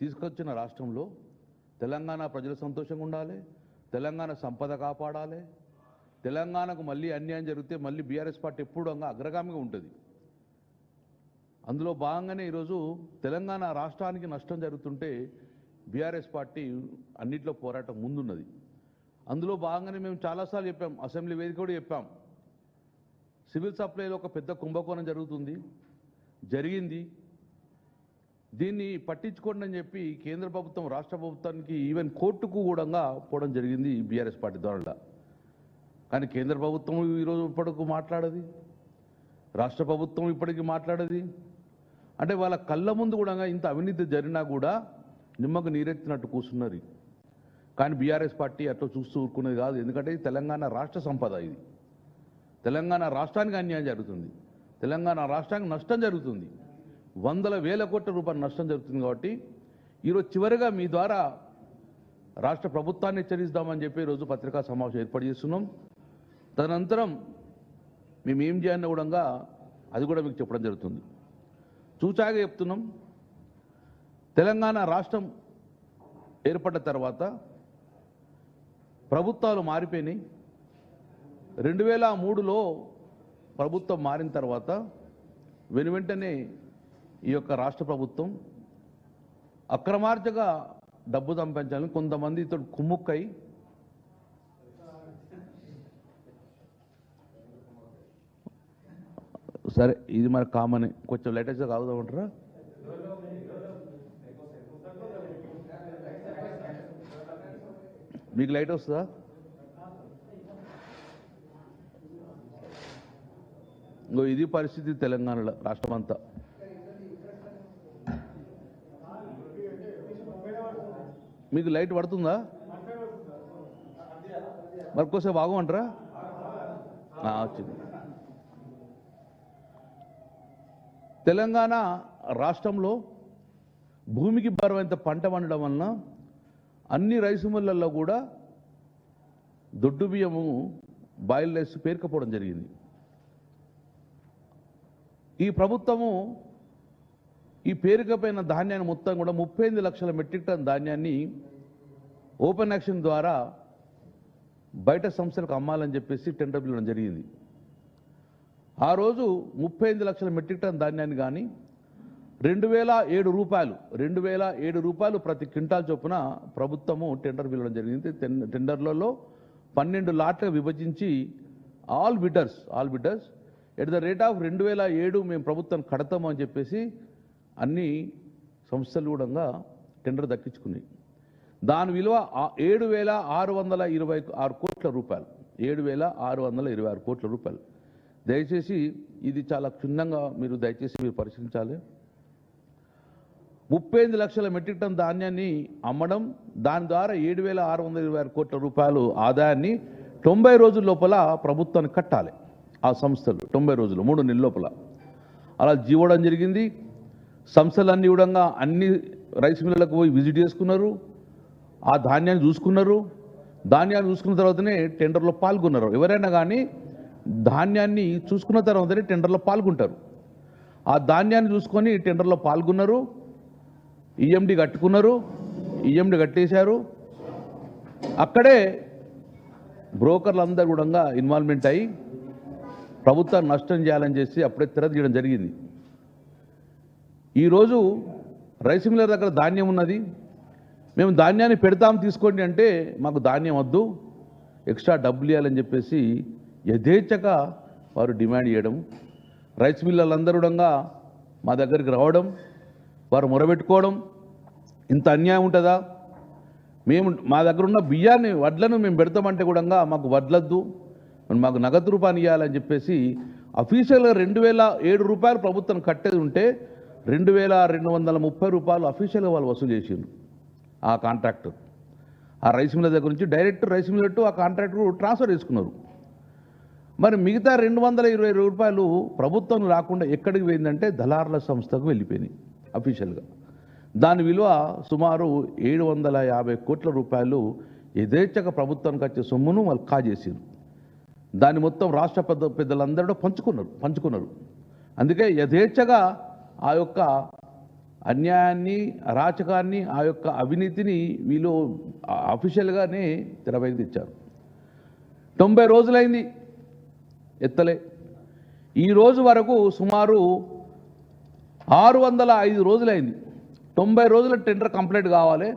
తీసుకొచ్చిన రాష్ట్రంలో తెలంగాణ ప్రజలు సంతోషంగా ఉండాలి తెలంగాణ సంపద కాపాడాలి తెలంగాణకు మళ్ళీ అన్యాయం జరిగితే మళ్ళీ బీఆర్ఎస్ పార్టీ ఎప్పుడు అగ్రగామిగా ఉంటుంది. అందులో భాగంగానే ఈరోజు తెలంగాణ రాష్ట్రానికి నష్టం జరుగుతుంటే బీఆర్ఎస్ పార్టీ అన్నిట్లో పోరాటం ముందున్నది. అందులో భాగంగానే మేము చాలాసార్లు చెప్పాం అసెంబ్లీ వేదిక కూడా చెప్పాం. సివిల్ సప్లైలో ఒక పెద్ద కుంభకోణం జరుగుతుంది జరిగింది. దీన్ని పట్టించుకోండి అని చెప్పి కేంద్ర ప్రభుత్వం రాష్ట్ర ప్రభుత్వానికి ఈవెన్ కోర్టుకు కూడా పోవడం జరిగింది బీఆర్ఎస్ పార్టీ ద్వారా కానీ కేంద్ర ప్రభుత్వం ఈరోజు ఇప్పటికి మాట్లాడది రాష్ట్ర ప్రభుత్వం ఇప్పటికీ మాట్లాడది. అంటే వాళ్ళ కళ్ళ ముందు కూడా ఇంత అవినీతి జరిగినా కూడా నిమ్మకు నీరెత్తినట్టు కూర్చున్నారు. కానీ బీఆర్ఎస్ పార్టీ అట్లా చూస్తూ ఊరుకునేది కాదు. ఎందుకంటే ఇది తెలంగాణ రాష్ట్ర సంపద ఇది. తెలంగాణ రాష్ట్రానికి అన్యాయం జరుగుతుంది. తెలంగాణ రాష్ట్రానికి నష్టం జరుగుతుంది. వందల వేల కోట్ల రూపాయల నష్టం జరుగుతుంది కాబట్టి ఈరోజు చివరిగా మీ ద్వారా రాష్ట్ర ప్రభుత్వాన్ని హెచ్చరిస్తామని చెప్పి ఈరోజు పత్రికా సమావేశం ఏర్పాటు చేస్తున్నాం. తదనంతరం మేము ఏం చేయాలన్న కూడా అది కూడా మీకు చెప్పడం జరుగుతుంది. చూచాగా చెప్తున్నాం. తెలంగాణ రాష్ట్రం ఏర్పడ్డ తర్వాత ప్రభుత్వాలు మారిపోయినాయి. రెండు వేల మూడులో ప్రభుత్వం మారిన తర్వాత వెను వెంటనే ఈ యొక్క రాష్ట్ర ప్రభుత్వం అక్రమార్జగా డబ్బు సంపాదించాలని కొంతమంది ఇతడు కుమ్ముక్కై సరే ఇది మరి కామన్ కొంచెం లేటెస్ట్గా కాగుదామంటారా మీకు లైట్ వస్తుందా? ఇంకో ఇది పరిస్థితి తెలంగాణలో రాష్ట్రం మీకు లైట్ పడుతుందా? మరి కోసం వచ్చింది. తెలంగాణ రాష్ట్రంలో భూమికి బరువైనంత పంట పండడం వలన అన్ని రైసు మిల్లల్లో కూడా దొడ్డు బియ్యము బాయిల్ రైస్ పేర్కపోవడం జరిగింది. ఈ ప్రభుత్వము ఈ పేరుకపోయిన ధాన్యాన్ని మొత్తం కూడా ముప్పై ఎనిమిది లక్షల మెట్రిక్ టన్ ధాన్యాన్ని ఓపెన్ యాక్షన్ ద్వారా బయట సంస్థలకు అమ్మాలని చెప్పేసి టెండర్ పిలవడం జరిగింది. ఆ రోజు ముప్పై ఎనిమిది లక్షల మెట్రిక్ టన్ ధాన్యాన్ని కానీ రెండు వేల ఏడు రూపాయలు రెండు వేల ఏడు రూపాయలు ప్రతి క్వింటాల్ చొప్పున ప్రభుత్వము టెండర్ పిలవడం జరిగింది. టెన్- టెండర్లలో పన్నెండు లాట్లకు విభజించి all bidders all bidders at the rate of రెండు వేల ఏడు మేము ప్రభుత్వం కడతాము అని చెప్పేసి అన్ని సంస్థలు కూడా టెండర్ దక్కించుకున్నాయి. దాని విలువ ఏడు వేల ఆరు వందల ఇరవై ఆరు కోట్ల రూపాయలు. ఏడు వేల ఆరు వందల ఇరవై ఆరు కోట్ల రూపాయలు. దయచేసి ఇది చాలా క్షుణ్ణంగా మీరు దయచేసి మీరు పరిశీలించాలి. ముప్పై ఎనిమిది లక్షల మెట్రిక్ టన్ ధాన్యాన్ని అమ్మడం దాని ద్వారా ఏడు వేల ఆరు వందల ఇరవై ఆరు కోట్ల రూపాయలు ఆదాయాన్ని తొంభై రోజుల లోపల ప్రభుత్వానికి కట్టాలి. ఆ సంస్థలు తొంభై రోజులు మూడు నెలల లోపల. అలా జీవడం జరిగింది. సంస్థలన్నీ కూడా అన్ని రైస్ మిల్లులకు పోయి విజిట్ చేసుకున్నారు. ఆ ధాన్యాన్ని చూసుకున్నారు. ధాన్యాన్ని చూసుకున్న తర్వాతనే టెండర్లో పాల్గొన్నారు. ఎవరైనా కానీ ధాన్యాన్ని చూసుకున్న తర్వాతనే టెండర్లో పాల్గొంటారు. ఆ ధాన్యాన్ని చూసుకొని టెండర్లో పాల్గొన్నారు. ఈఎండి కట్టుకున్నారు. ఈఎండి కట్టేశారు. అక్కడే బ్రోకర్లు అందరూ కూడా ఇన్వాల్వ్మెంట్ అయ్యి ప్రభుత్వాన్ని నష్టం చేయాలని చేసి అప్పుడే తెరదీయడం జరిగింది. ఈరోజు రైస్ మిల్లర్ దగ్గర ధాన్యం ఉన్నది. మేము ధాన్యాన్ని పెడతాం తీసుకోండి అంటే మాకు ధాన్యం వద్దు. ఎక్స్ట్రా డబ్బులు ఇవ్వాలని చెప్పేసి యథేచ్ఛగా వారు డిమాండ్ చేయడం. రైస్ మిల్లర్లందరూ కూడా మా దగ్గరికి రావడం వారు మొరబెట్టుకోవడం ఇంత అన్యాయం ఉంటుందా? మేము మా దగ్గర ఉన్న బియ్యాన్ని వడ్లను మేము పెడతామంటే కూడా మాకు వడ్లద్దు. మాకు నగదు రూపాయలు ఇవ్వాలని చెప్పేసి అఫీషియల్గా రెండు వేల ఏడు రూపాయలు ప్రభుత్వం కట్టేది ఉంటే రెండు వేల రెండు వందల ముప్పై రూపాయలు అఫీషియల్గా వాళ్ళు వసూలు చేసిండ్రు ఆ కాంట్రాక్టర్ ఆ రైస్ మిల్లర్ దగ్గర నుంచి డైరెక్ట్ రైస్ మిల్ టు ఆ కాంట్రాక్టర్ ట్రాన్స్ఫర్ చేసుకున్నారు. మరి మిగతా రెండు వందల ఇరవై రూపాయలు ప్రభుత్వం రాకుండా ఎక్కడికి పోయిందంటే దళారుల సంస్థకు వెళ్ళిపోయినాయి అఫీషియల్గా దాని విలువ సుమారు ఏడు వందల యాభై కోట్ల రూపాయలు యథేచ్ఛగా ప్రభుత్వానికి వచ్చే సొమ్మును వాళ్ళు కాజేసారు దాన్ని మొత్తం రాష్ట్ర పెద్ద పెద్దలందరూ పంచుకున్నారు పంచుకున్నారు. అందుకే యథేచ్ఛగా ఆ యొక్క అన్యాయాన్ని అరాచకాన్ని ఆ యొక్క అవినీతిని వీళ్ళు అఫీషియల్గానే తెరపైకి తెచ్చారు. తొంభై రోజులైంది ఎత్తలే. ఈ రోజు వరకు సుమారు ఆరు వందల ఐదు రోజులైంది. తొంభై రోజుల టెండర్ కంప్లీట్ కావాలి.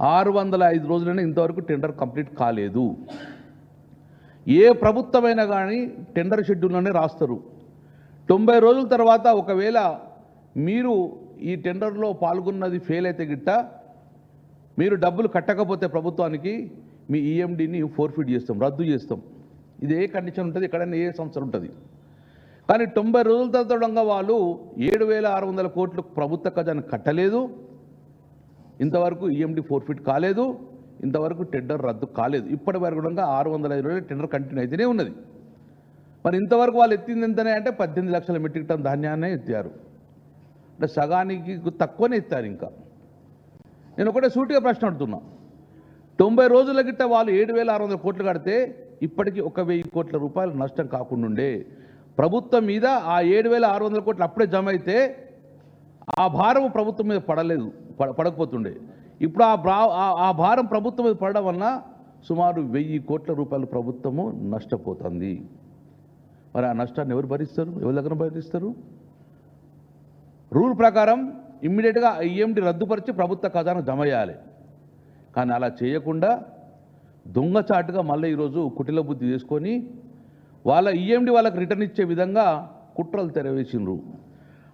ఆరు వందల ఐదు రోజులైనా ఇంతవరకు టెండర్ కంప్లీట్ కాలేదు. ఏ ప్రభుత్వమైనా కానీ టెండర్ షెడ్యూల్లోనే రాస్తారు. తొంభై రోజుల తర్వాత ఒకవేళ మీరు ఈ టెండర్లో పాల్గొన్నది ఫెయిల్ అయితే గిట్ట మీరు డబ్బులు కట్టకపోతే ప్రభుత్వానికి మీ ఈఎండిని ఫోర్ఫిట్ చేస్తాం రద్దు చేస్తాం. ఇది ఏ కండిషన్ ఉంటుంది ఎక్కడైనా ఏ సంస్థ ఉంటుంది. కానీ తొంభై రోజుల తర్వాత వాళ్ళు ఏడు వేల ఆరు వందల కోట్లు ప్రభుత్వ ఖజాను కట్టలేదు. ఇంతవరకు ఈఎండి ఫోర్ఫిట్ కాలేదు. ఇంతవరకు టెండర్ రద్దు కాలేదు. ఇప్పటి వరకు కూడా ఆరు వందల ఐదు రోజులు టెండర్ కంటిన్యూ అయితేనే ఉన్నది. మరి ఇంతవరకు వాళ్ళు ఎత్తింది ఎంతనే అంటే పద్దెనిమిది లక్షల మెట్రిక్ టన్ ధాన్యాన్నే ఎత్తారు. అంటే సగానికి తక్కువనే ఇస్తారు ఇంకా. నేను ఒకటే సూటిగా ప్రశ్న అడుగుతున్నా. తొంభై రోజుల గిట్ట వాళ్ళు ఏడు వేల ఆరు వందల కోట్లు కడితే ఇప్పటికీ ఒక వెయ్యి కోట్ల రూపాయలు నష్టం కాకుండా ఉండే ప్రభుత్వం మీద ఆ ఏడు వేల ఆరు వందల కోట్లు అప్పుడే జమ అయితే ఆ భారం ప్రభుత్వం మీద పడలేదు పడ- పడకపోతుండే. ఇప్పుడు ఆ బ్రా ఆ- ఆ భారం ప్రభుత్వం మీద పడడం వలన సుమారు వెయ్యి కోట్ల రూపాయలు ప్రభుత్వము నష్టపోతుంది. మరి ఆ నష్టాన్ని ఎవరు భరిస్తారు? ఎవరి దగ్గర భరిస్తారు? రూల్ ప్రకారం ఇమ్మీడియట్గా ఐఎండి రద్దుపరిచి ప్రభుత్వ ఖజానా జమ చేయాలి. కానీ అలా చేయకుండా దొంగచాటుగా మళ్ళీ ఈరోజు కుటిల బుద్ధి చేసుకొని వాళ్ళ ఈఎండి వాళ్ళకి రిటర్న్ ఇచ్చే విధంగా కుట్రలు తెరవేసిండ్రు.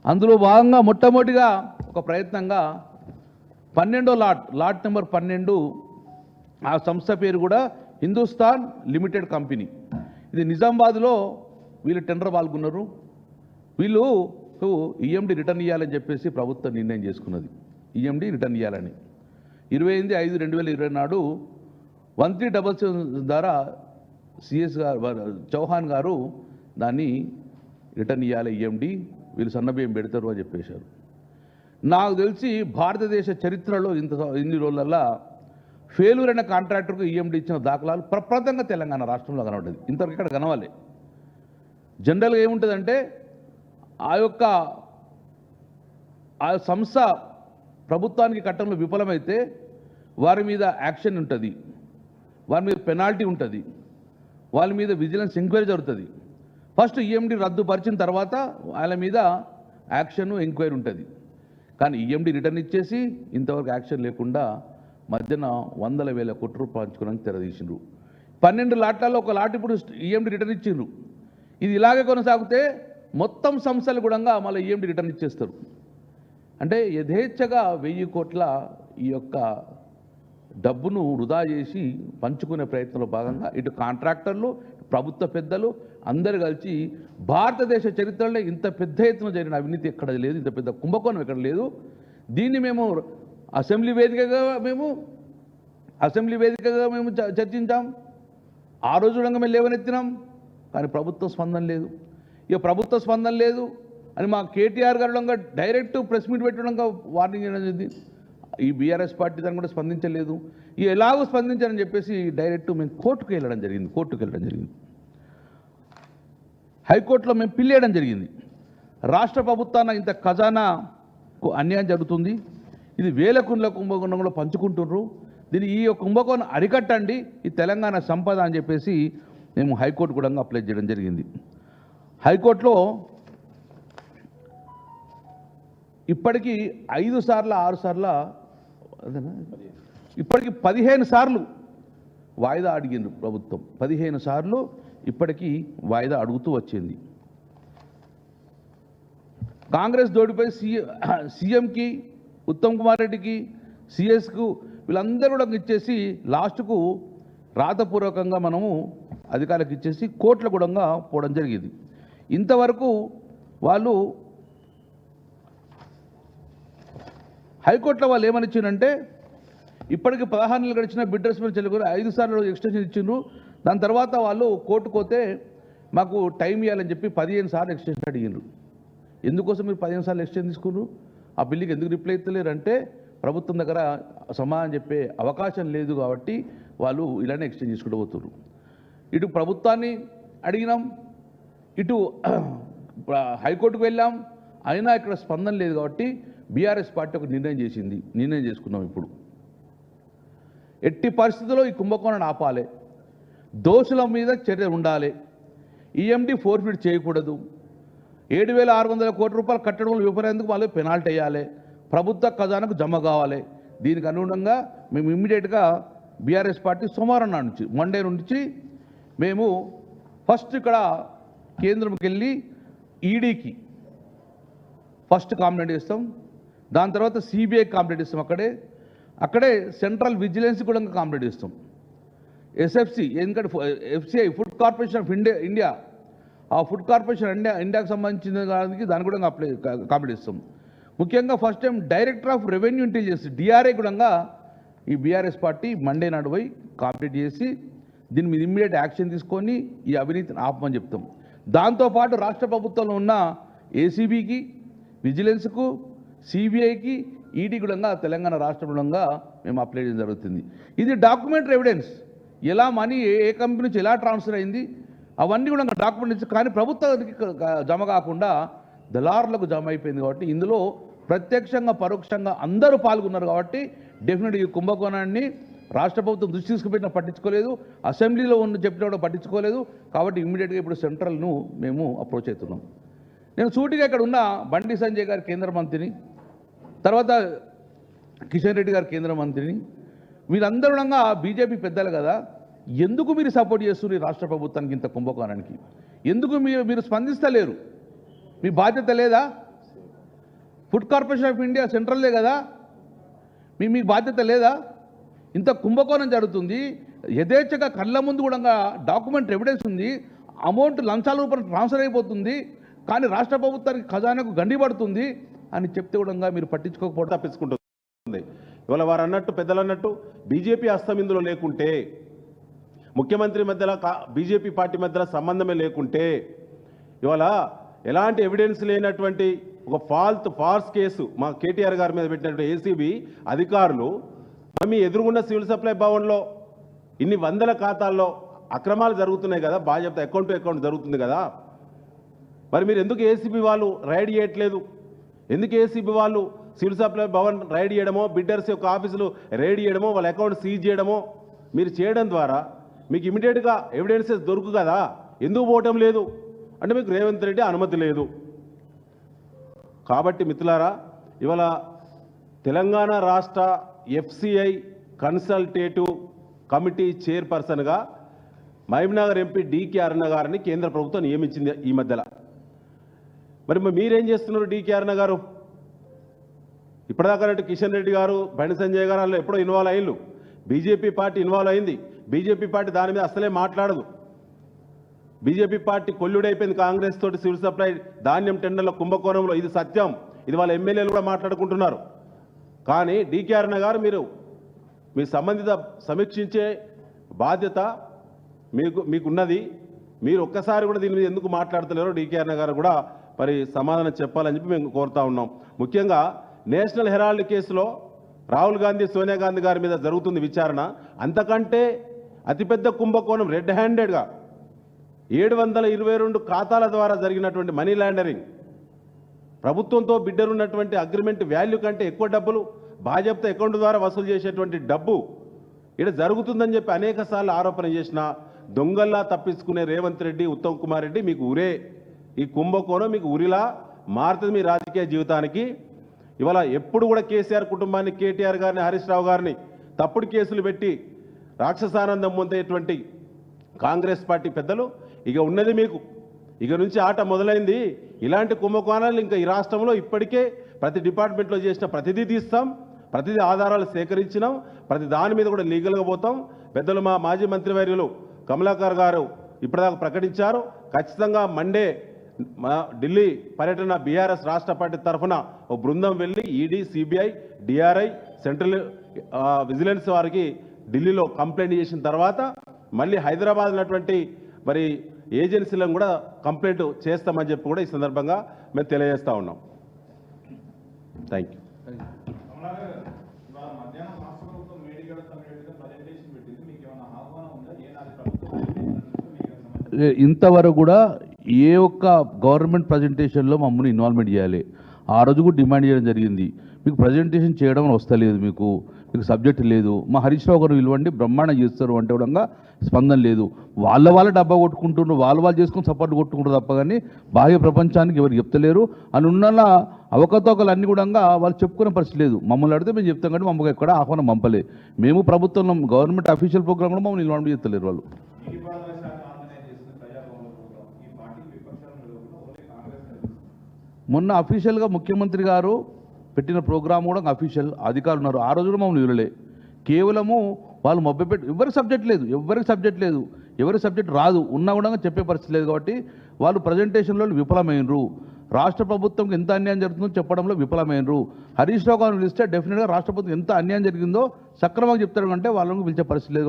అందులో భాగంగా మొట్టమొదటిగా ఒక ప్రయత్నంగా పన్నెండో లాట్ లాట్ నెంబర్ పన్నెండు ఆ సంస్థ పేరు కూడా హిందుస్థాన్ లిమిటెడ్ కంపెనీ. ఇది నిజామాబాద్లో వీళ్ళు టెండర్ పాల్గొన్నారు. వీళ్ళు ఈఎండి రిటర్న్ ఇవ్వాలని చెప్పేసి ప్రభుత్వం నిర్ణయం చేసుకున్నది. ఈఎండి రిటర్న్ ఇవ్వాలని ఇరవై ఎనిమిది ఐదు రెండు వేల ఇరవై నాడు వన్ త్రీ డబల్ సెవెన్ ద్వారా సిఎస్ గారు చౌహాన్ గారు దాన్ని రిటర్న్ ఇవ్వాలి ఈఎండి వీళ్ళు సన్నబియ్యం పెడతారు అని చెప్పేశారు. నాకు తెలిసి భారతదేశ చరిత్రలో ఇంత ఇన్ని రోజులల్లా ఫెయిల్యూర్ అయిన కాంట్రాక్టర్కు ఈఎండి ఇచ్చిన దాఖలాలు ప్రప్రదంగా తెలంగాణ రాష్ట్రంలో కనబడ్డది. ఇంతవరకు ఇక్కడ కనవాలి జనరల్గా ఏముంటుందంటే యొక్క ఆ సంస్థ ప్రభుత్వానికి కట్టడంలో విఫలమైతే వారి మీద యాక్షన్ ఉంటుంది. వారి మీద పెనాల్టీ ఉంటుంది. వాళ్ళ మీద విజిలెన్స్ ఎంక్వైరీ జరుగుతుంది. ఫస్ట్ ఈఎండి రద్దుపరిచిన తర్వాత వాళ్ళ మీద యాక్షన్ ఎంక్వైరీ ఉంటుంది. కానీ ఈఎండి రిటర్న్ ఇచ్చేసి ఇంతవరకు యాక్షన్ లేకుండా మధ్యన వందల వేల కోట్ల రూపాయలు పంచుకోవడానికి తెరదీసిండ్రు పన్నెండు లాట్లలో ఒక లాట్ ఇప్పుడు ఈఎండి రిటర్న్ ఇచ్చిండ్రు. ఇది ఇలాగే కొనసాగితే మొత్తం సంస్థలు కూడా మళ్ళీ ఈఎండి రిటర్న్ ఇచ్చేస్తారు. అంటే యథేచ్ఛగా వెయ్యి కోట్ల ఈ యొక్క డబ్బును వృధా చేసి పంచుకునే ప్రయత్నంలో భాగంగా ఇటు కాంట్రాక్టర్లు ప్రభుత్వ పెద్దలు అందరు కలిసి భారతదేశ చరిత్రలో ఇంత పెద్ద ఎత్తున జరిగిన అవినీతి ఎక్కడ లేదు ఇంత పెద్ద కుంభకోణం ఎక్కడ లేదు. దీన్ని మేము అసెంబ్లీ వేదికగా మేము అసెంబ్లీ వేదికగా మేము చర్చించాం. ఆ రోజు కూడా మేము లేవనెత్తినాం కానీ ప్రభుత్వ స్పందన లేదు. ఇక ప్రభుత్వ స్పందన లేదు. అని మా కేటీఆర్ గారు డైరెక్ట్ ప్రెస్ మీట్ పెట్టడం వార్నింగ్ చేయడం జరిగింది. ఈ బీఆర్ఎస్ పార్టీ దాన్ని కూడా స్పందించలేదు. ఈ ఎలాగో స్పందించారని చెప్పేసి డైరెక్ట్ మేము కోర్టుకు వెళ్ళడం జరిగింది. కోర్టుకు వెళ్ళడం జరిగింది. హైకోర్టులో మేము పిల్లేయడం జరిగింది. రాష్ట్ర ప్రభుత్వాన ఇంత ఖజానాకు అన్యాయం జరుగుతుంది. ఇది వేల కుండ్ల కుంభకోణంలో పంచుకుంటున్నారు దీన్ని ఈ యొక్క కుంభకోణం అరికట్టండి. ఈ తెలంగాణ సంపద అని చెప్పేసి మేము హైకోర్టు కూడా అప్లై చేయడం జరిగింది. హైకోర్టులో ఇప్పటికీ ఐదు సార్ల ఆరు సార్ల ఇప్పటికి పదిహేను సార్లు వాయిదా అడిగింది ప్రభుత్వం. పదిహేను సార్లు ఇప్పటికీ వాయిదా అడుగుతూ వచ్చింది. కాంగ్రెస్ దోడిపై సీఎం సీఎంకి ఉత్తమ్ కుమార్ రెడ్డికి సిఎస్కు వీళ్ళందరూ కూడా ఇచ్చేసి లాస్ట్కు రాతపూర్వకంగా మనము అధికారులకు ఇచ్చేసి కోట్ల కూడా పోవడం జరిగింది. ఇంతవరకు వాళ్ళు హైకోర్టులో వాళ్ళు ఏమని ఇచ్చిందంటే ఇప్పటికి పదహారు నెలలు గడిచిన బిడ్డర్స్ మీద చెల్లి ఐదు సార్లు ఎక్స్టెన్షన్ ఇచ్చిండ్రు. దాని తర్వాత వాళ్ళు కోర్టుకు పోతే మాకు టైం ఇవ్వాలని చెప్పి పదిహేను సార్లు ఎక్స్టెన్షన్ అడిగిండ్రు. ఎందుకోసం మీరు పదిహేను సార్లు ఎక్స్టెన్షన్ తీసుకున్నారు? ఆ బిల్లుకి ఎందుకు రిప్లై ఇస్తలేరు అంటే ప్రభుత్వం దగ్గర సమాధానం చెప్పే అవకాశం లేదు కాబట్టి వాళ్ళు ఇలానే ఎక్స్టెండ్ చేసుకుంటూ పోతున్నారు. ఇటు ప్రభుత్వాన్ని అడిగినాం ఇటు హైకోర్టుకు వెళ్ళాం. అయినా ఇక్కడ స్పందన లేదు కాబట్టి బీఆర్ఎస్ పార్టీ ఒక నిర్ణయం చేసింది. నిర్ణయం చేసుకున్నాం ఇప్పుడు. ఎట్టి పరిస్థితుల్లో ఈ కుంభకోణాన్ని ఆపాలి. దోషుల మీద చర్య ఉండాలి. ఈఎండి ఫోర్ఫిట్ చేయకూడదు. ఏడు వేల ఆరు వందల కోట్ల రూపాయలు కట్టడం విపరేందుకు వాళ్ళు పెనాల్టీ వేయాలి. ప్రభుత్వ ఖజానాకు జమ కావాలి. దీనికి అనుగుణంగా మేము ఇమ్మీడియట్గా బీఆర్ఎస్ పార్టీ సోమవారం నుంచి మండే నుంచి మేము ఫస్ట్ ఇక్కడ కేంద్రంకి వెళ్ళి ఈడీకి ఫస్ట్ కాంప్లైంట్ ఇస్తాం దాని తర్వాత సిబిఐ కాంప్లైంట్ ఇస్తాం అక్కడే. అక్కడే సెంట్రల్ విజిలెన్స్ కూడా కాంప్లైంట్ ఇస్తాం ఎస్ఎఫ్సి ఎందుకంటే FCI food corporation of India India ఆ ఫుడ్ కార్పొరేషన్ ఇండియా ఇండియాకి సంబంధించిన దానికి దాన్ని కూడా అప్లై కాంప్లైంట్ ఇస్తాం ముఖ్యంగా first time director of revenue intelligence DRA కూడా ఈ బీఆర్ఎస్ పార్టీ మండే నాడు పోయి కంప్లీట్ చేసి దీని మీద ఇమ్మీడియట్ యాక్షన్ తీసుకొని ఈ అవినీతిని ఆపమని చెప్తాం. దాంతోపాటు రాష్ట్ర ప్రభుత్వంలో ఉన్న ఏసీబీకి విజిలెన్స్కు సిబిఐకి ఈడీ కూడా తెలంగాణ రాష్ట్ర గుడంగా మేము అప్లై చేయడం జరుగుతుంది. ఇది డాక్యుమెంటరీ ఎవిడెన్స్. ఎలా మనీ ఏ కంపెనీ నుంచి ఎలా ట్రాన్స్ఫర్ అయింది అవన్నీ కూడా డాక్యుమెంట్ కానీ ప్రభుత్వానికి జమ కాకుండా దళారులకు జమ అయిపోయింది కాబట్టి ఇందులో ప్రత్యక్షంగా పరోక్షంగా అందరూ పాల్గొన్నారు కాబట్టి డెఫినెట్ ఈ కుంభకోణాన్ని రాష్ట్ర ప్రభుత్వం దృష్టి తీసుకుపెట్టిన పట్టించుకోలేదు అసెంబ్లీలో ఉన్న చెప్పిన కూడా పట్టించుకోలేదు కాబట్టి ఇమ్మీడియట్గా ఇప్పుడు సెంట్రల్ను మేము అప్రోచ్ అవుతున్నాం నేను సూటిగా ఇక్కడ ఉన్న బండి సంజయ్ గారి కేంద్ర మంత్రిని తర్వాత కిషన్ రెడ్డి గారు కేంద్ర మంత్రిని వీరందరూ బీజేపీ పెద్దలు కదా ఎందుకు మీరు సపోర్ట్ చేస్తున్నారు ఈ రాష్ట్ర ప్రభుత్వానికి ఇంత కుంభకోణానికి? ఎందుకు మీరు మీరు స్పందిస్తలేరు? మీ బాధ్యత లేదా? ఫుడ్ కార్పొరేషన్ ఆఫ్ ఇండియా సెంట్రల్లే కదా? మీ మీకు బాధ్యత లేదా? ఇంత కుంభకోణం జరుగుతుంది. యథేచ్ఛగా కళ్ళ ముందు కూడా డాక్యుమెంట్ ఎవిడెన్స్ ఉంది. అమౌంట్ లంచాల రూపంలో ట్రాన్స్ఫర్ అయిపోతుంది. కానీ రాష్ట్ర ప్రభుత్వానికి ఖజానాకు గండి పడుతుంది అని చెప్తే కూడా మీరు పట్టించుకోకపోవడం తప్పించుకుంటుంది. ఇవాళ వారు అన్నట్టు పెద్దలు అన్నట్టు బీజేపీ హస్తం ఇందులో లేకుంటే ముఖ్యమంత్రి మధ్యలో కా- బీజేపీ పార్టీ మధ్యలో సంబంధమే లేకుంటే ఇవాళ ఎలాంటి ఎవిడెన్స్ లేనటువంటి ఒక ఫాల్త్ ఫార్స్ కేసు మా కేటీఆర్ గారి మీద పెట్టినటువంటి ఏసీబీ అధికారులు మీ ఎదురుగున్న సివిల్ సప్లై భవన్లో ఇన్ని వందల ఖాతాల్లో అక్రమాలు జరుగుతున్నాయి కదా బాగా అకౌంట్ టు అకౌంట్ జరుగుతుంది కదా. మరి మీరు ఎందుకు ఏసీబీ వాళ్ళు రైడ్ చేయట్లేదు? ఎందుకు ఏసీబీ వాళ్ళు సివిల్ సప్లై భవన్ రైడ్ చేయడమో బిడ్డర్స్ యొక్క ఆఫీసులు రైడ్ చేయడమో వాళ్ళ అకౌంట్ సీజ్ చేయడమో మీరు చేయడం ద్వారా మీకు ఇమీడియట్గా ఎవిడెన్సెస్ దొరుకు కదా. ఎందుకు పోవటం లేదు? అంటే మీకు రేవంత్ రెడ్డి అనుమతి లేదు. కాబట్టి మిత్రులారా ఇవాళ తెలంగాణ రాష్ట్ర ఎఫ్సిఐ కన్సల్టేటివ్ కమిటీ చైర్పర్సన్గా మహబూబ్నగర్ ఎంపీ డీకే అరుణ గారిని కేంద్ర ప్రభుత్వం నియమించింది ఈ మధ్యలో. మరి మీరేం చేస్తున్నారు డీకే అరుణ గారు? ఇప్పటిదాకా కిషన్ రెడ్డి గారు బండి సంజయ్ గారు వాళ్ళు ఎప్పుడో ఇన్వాల్వ్ అయ్యిండు బీజేపీ పార్టీ ఇన్వాల్వ్ అయింది. బీజేపీ పార్టీ దాని మీద అసలే మాట్లాడదు. బీజేపీ పార్టీ కొల్లుడైపోయింది కాంగ్రెస్ తోటి సివిల్ సప్లై ధాన్యం టెండర్ల కుంభకోణంలో. ఇది సత్యం. ఇది వాళ్ళ ఎమ్మెల్యేలు కూడా మాట్లాడుకుంటున్నారు. కానీ డీకే గారు మీరు మీ సంబంధిత సమీక్షించే బాధ్యత మీకు మీకున్నది. మీరు ఒక్కసారి కూడా దీని మీద ఎందుకు మాట్లాడతలేరో డీకే గారు కూడా మరి సమాధానం చెప్పాలని చెప్పి మేము కోరుతా ఉన్నాం. ముఖ్యంగా నేషనల్ హెరాల్డ్ కేసులో రాహుల్ గాంధీ సోనియా గాంధీ గారి మీద జరుగుతుంది విచారణ. అంతకంటే అతిపెద్ద కుంభకోణం రెడ్ హ్యాండెడ్గా ఏడు వందల ఇరవై రెండు ఖాతాల ద్వారా జరిగినటువంటి మనీ లాండరింగ్ ప్రభుత్వంతో బిడ్డర్ ఉన్నటువంటి అగ్రిమెంట్ వాల్యూ కంటే ఎక్కువ డబ్బులు భాజపా అకౌంట్ ద్వారా వసూలు చేసేటువంటి డబ్బు ఇక్కడ జరుగుతుందని చెప్పి అనేక సార్లు ఆరోపణ చేసిన దొంగల్లా తప్పించుకునే రేవంత్ రెడ్డి ఉత్తమ్ కుమార్ రెడ్డి మీకు ఉరే ఈ కుంభకోణం మీకు ఉరిలా మారుతుంది మీ రాజకీయ జీవితానికి. ఇవాళ ఎప్పుడు కూడా కేసీఆర్ కుటుంబాన్ని కేటీఆర్ గారిని హరీష్ రావు గారిని తప్పుడు కేసులు పెట్టి రాక్షసానందం పొందేటువంటి కాంగ్రెస్ పార్టీ పెద్దలు. ఇక ఉన్నది మీకు. ఇక నుంచి ఆట మొదలైంది. ఇలాంటి కుంభకోణాలు ఇంకా ఈ రాష్ట్రంలో ఇప్పటికే ప్రతి డిపార్ట్మెంట్లో చేసిన ప్రతిదీ తీస్తాం ప్రతిదీ ఆధారాలు సేకరించినాం ప్రతి దాని మీద కూడా లీగల్గా పోతాం. పెద్దలు మా మాజీ మంత్రివర్యులు కమలాకర్ గారు ఇప్పటిదాకా ప్రకటించారు. ఖచ్చితంగా మండే మా ఢిల్లీ పర్యటన బీఆర్ఎస్ రాష్ట్ర పార్టీ తరఫున ఓ బృందం వెళ్ళి ED CBI DRI central vigilance వారికి ఢిల్లీలో కంప్లైంట్ చేసిన తర్వాత మళ్ళీ హైదరాబాద్ ఉన్నటువంటి మరి ఏజెన్సీలను కూడా కంప్లైంట్ చేస్తామని చెప్పి కూడా ఈ సందర్భంగా మేము తెలియజేస్తా ఉన్నాం. థ్యాంక్ యూ ఇంతవరకు కూడా ఏ ఒక్క గవర్నమెంట్ ప్రజెంటేషన్లో మమ్మల్ని ఇన్వాల్వ్మెంట్ చేయాలి. ఆ రోజు కూడా డిమాండ్ చేయడం జరిగింది. మీకు ప్రజెంటేషన్ చేయడం వస్తలేదు మీకు. మీకు సబ్జెక్ట్ లేదు. మా హరీష్ రావు గారు పిలవండి బ్రహ్మాండం చేస్తారు అంటే కూడా స్పందన లేదు. వాళ్ళ వాళ్ళ డబ్బా కొట్టుకుంటున్నారు వాళ్ళు వాళ్ళు చేసుకుని సపోర్ట్ కొట్టుకుంటారు తప్ప కానీ బాహ్య ప్రపంచానికి ఎవరు చెప్తలేరు. అని ఉన్న అవకతవకలు అన్ని కూడా వాళ్ళు చెప్పుకునే పరిస్థితి లేదు. మమ్మల్ని అడిగితే మేము చెప్తాం కానీ మమ్మల్ని ఎక్కడ ఆహ్వానం పంపలే. మేము ప్రభుత్వంలో గవర్నమెంట్ అఫీషియల్ ప్రోగ్రామ్ కూడా మమ్మల్ని ఇన్వాల్వ్ చేస్తలేరు వాళ్ళు. మొన్న అఫీషియల్గా ముఖ్యమంత్రి గారు పెట్టిన ప్రోగ్రామ్ కూడా అఫీషియల్ అధికారులు ఉన్నారు. ఆ రోజు కూడా మమ్మల్ని వినలే కేవలము వాళ్ళు మొబ్బ పెట్టి ఎవరికి సబ్జెక్ట్ లేదు ఎవరికి సబ్జెక్ట్ లేదు ఎవరి సబ్జెక్ట్ రాదు ఉన్నా కూడా చెప్పే పరిస్థితి లేదు కాబట్టి వాళ్ళు ప్రజెంటేషన్లో విఫలమైనరు. రాష్ట్ర ప్రభుత్వంకి ఎంత అన్యాయం జరుగుతుందో చెప్పడంలో విఫలమైనరు. హరీష్ రావు గారిని పిలిస్తే డెఫినెట్గా రాష్ట్ర ప్రభుత్వం ఎంత అన్యాయం జరిగిందో సక్రమంగా చెప్తారు అంటే వాళ్ళని పిలిచే పరిస్థితి లేదు.